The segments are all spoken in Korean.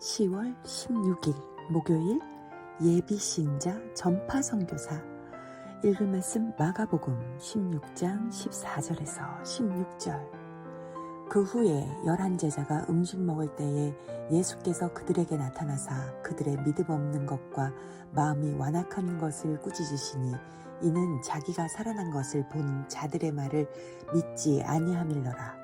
10월 16일 목요일 예비신자 전파 선교사. 읽을 말씀 마가복음 16장 14절에서 16절. 그 후에 열한 제자가 음식 먹을 때에 예수께서 그들에게 나타나사 그들의 믿음 없는 것과 마음이 완악한 것을 꾸짖으시니 이는 자기가 살아난 것을 본 자들의 말을 믿지 아니함일러라.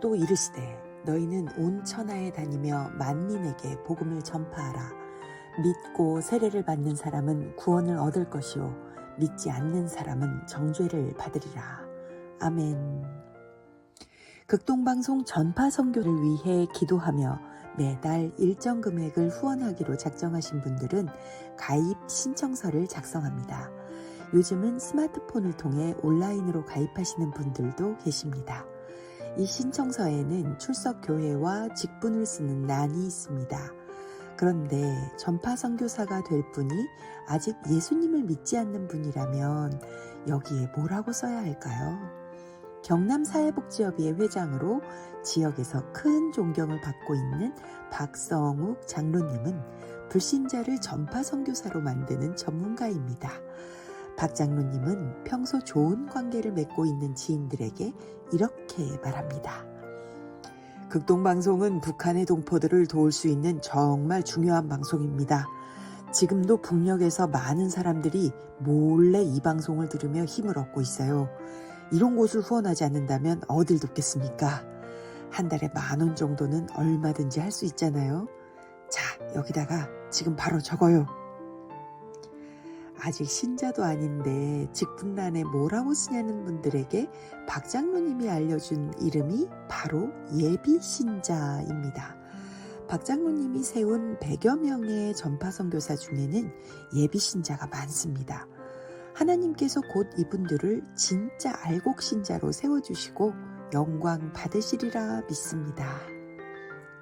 또 이르시되 너희는 온 천하에 다니며 만민에게 복음을 전파하라. 믿고 세례를 받는 사람은 구원을 얻을 것이요 믿지 않는 사람은 정죄를 받으리라. 아멘. 극동방송 전파 선교를 위해 기도하며 매달 일정 금액을 후원하기로 작정하신 분들은 가입 신청서를 작성합니다. 요즘은 스마트폰을 통해 온라인으로 가입하시는 분들도 계십니다. 이 신청서에는 출석 교회와 직분을 쓰는 난이 있습니다. 그런데 전파 선교사가 될 분이 아직 예수님을 믿지 않는 분이라면 여기에 뭐라고 써야 할까요? 경남 사회복지협의회 회장으로 지역에서 큰 존경을 받고 있는 박성욱 장로님은 불신자를 전파 선교사로 만드는 전문가입니다. 박 장로님은 평소 좋은 관계를 맺고 있는 지인들에게 이렇게 말합니다. 극동방송은 북한의 동포들을 도울 수 있는 정말 중요한 방송입니다. 지금도 북녘에서 많은 사람들이 몰래 이 방송을 들으며 힘을 얻고 있어요. 이런 곳을 후원하지 않는다면 어딜 돕겠습니까? 한 달에 만 원 정도는 얼마든지 할 수 있잖아요. 자, 여기다가 지금 바로 적어요. 아직 신자도 아닌데 직분란에 뭐라고 쓰냐는 분들에게 박장로님이 알려준 이름이 바로 예비신자입니다. 박장로님이 세운 100여 명의 전파 선교사 중에는 예비신자가 많습니다. 하나님께서 곧 이분들을 진짜 알곡신자로 세워주시고 영광 받으시리라 믿습니다.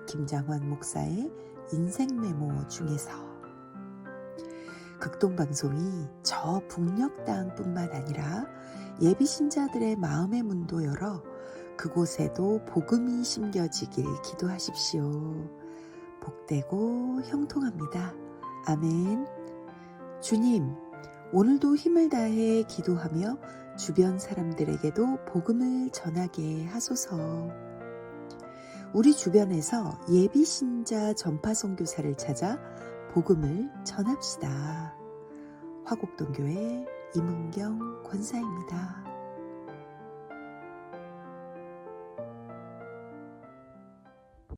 김장환 목사의 인생 메모 중에서 극동방송이 저 북녘 땅뿐만 아니라 예비 신자들의 마음의 문도 열어 그곳에도 복음이 심겨지길 기도하십시오. 복되고 형통합니다. 아멘. 주님, 오늘도 힘을 다해 기도하며 주변 사람들에게도 복음을 전하게 하소서. 우리 주변에서 예비 신자 전파 선교사를 찾아 복음을 전합시다. 화곡동교회 임은경 권사입니다.